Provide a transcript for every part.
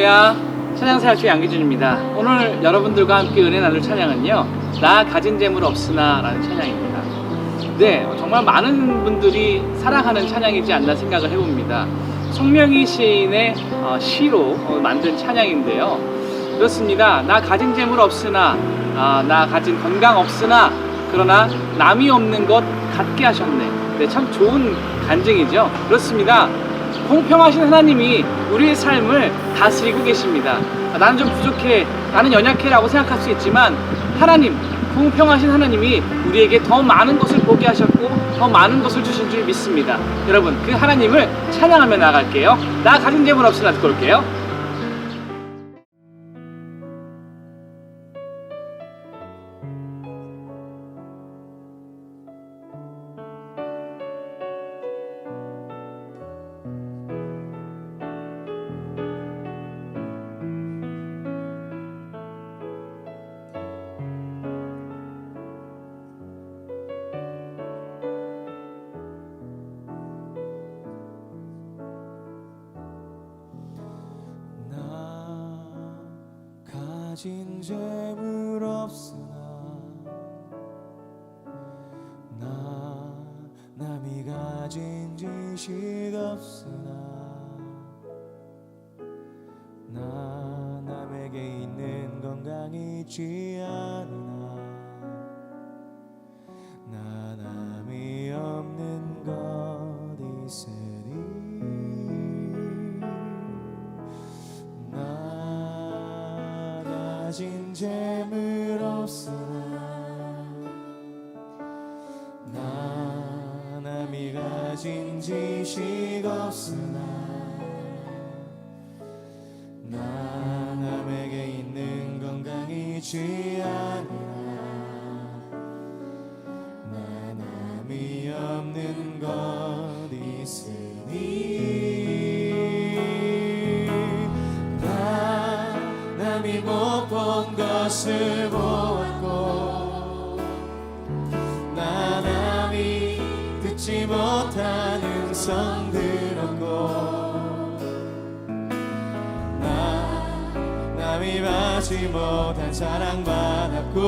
할렐루야 찬양사역주 양기준입니다. 오늘 여러분들과 함께 은혜 나눌 찬양은요 나 가진 재물 없으나 라는 찬양입니다. 네 정말 많은 분들이 사랑하는 찬양이지 않나 생각을 해봅니다. 송명희 시인의 어, 시로 어, 만든 찬양인데요. 그렇습니다. 나 가진 재물 없으나 아, 나 가진 건강 없으나 그러나 남이 없는 것 갖게 하셨네. 네, 참 좋은 간증이죠. 그렇습니다 공평하신 하나님이 우리의 삶을 다스리고 계십니다. 아, 나는 좀 부족해, 나는 연약해라고 생각할 수 있지만 하나님, 공평하신 하나님이 우리에게 더 많은 것을 보게 하셨고 더 많은 것을 주신 줄 믿습니다. 여러분, 그 하나님을 찬양하며 나갈게요. 나 가진 재물 없으나 듣고 올게요. 가진 재물 없으나 나 남이 가진 지식 없으나 나 남에게 있는 건강이 있지 않으나 나 가진 재물 없으나 나 남이 가진 지식 없으나 나 남에게 있는 건강이 있지 않 못 본 것을 보았고 나 남이 듣지 못하는 성 들었고 나 남이 받지 못한 사랑 받았고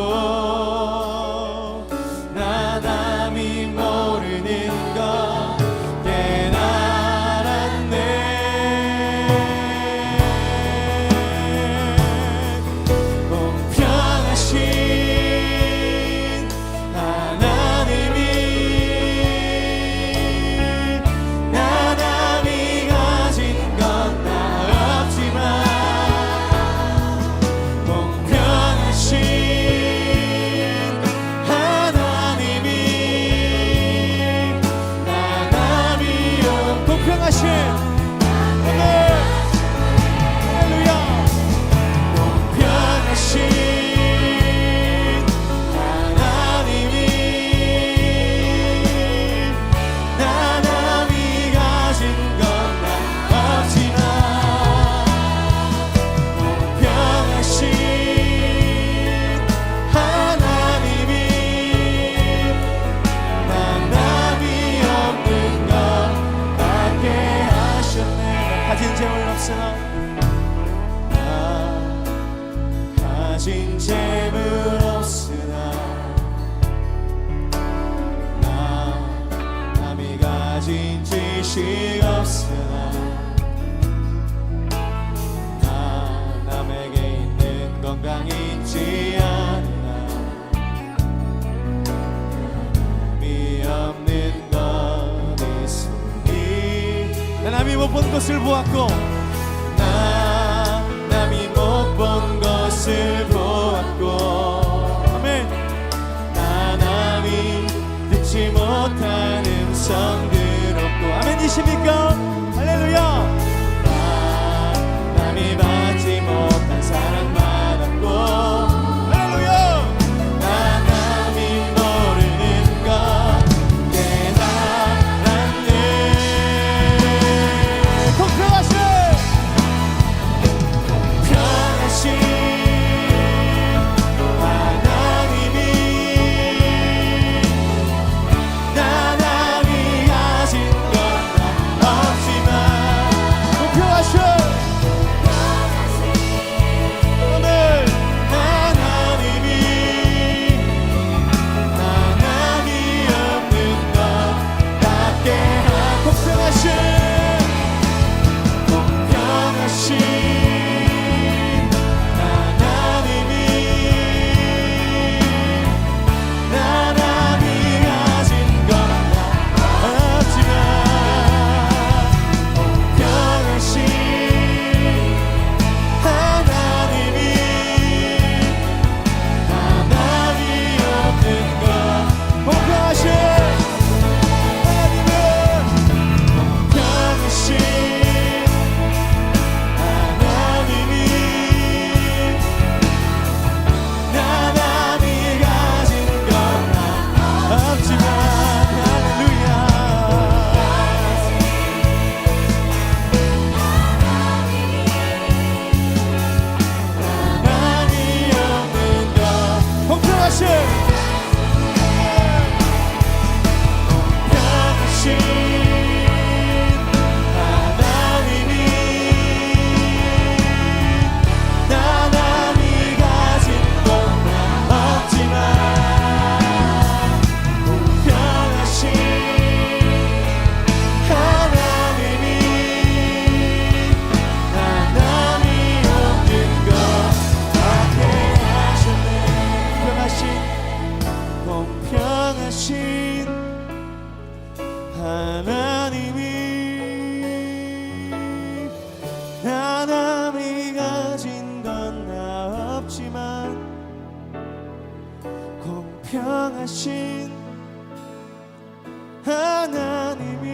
가진 재물 없으나 나 가진 재물 없으나. 나 남이 가진 지식 없으나. 나 남에게 있는 건강이 남이 못 본 것을 보았고 나 남이 못 본 것을 보았고 아멘. 나 남이 듣지 못하는 성 들었고 아멘이십니까 공평하신 하나님이 하나님이 가진 건 나 없지만 공평하신 하나님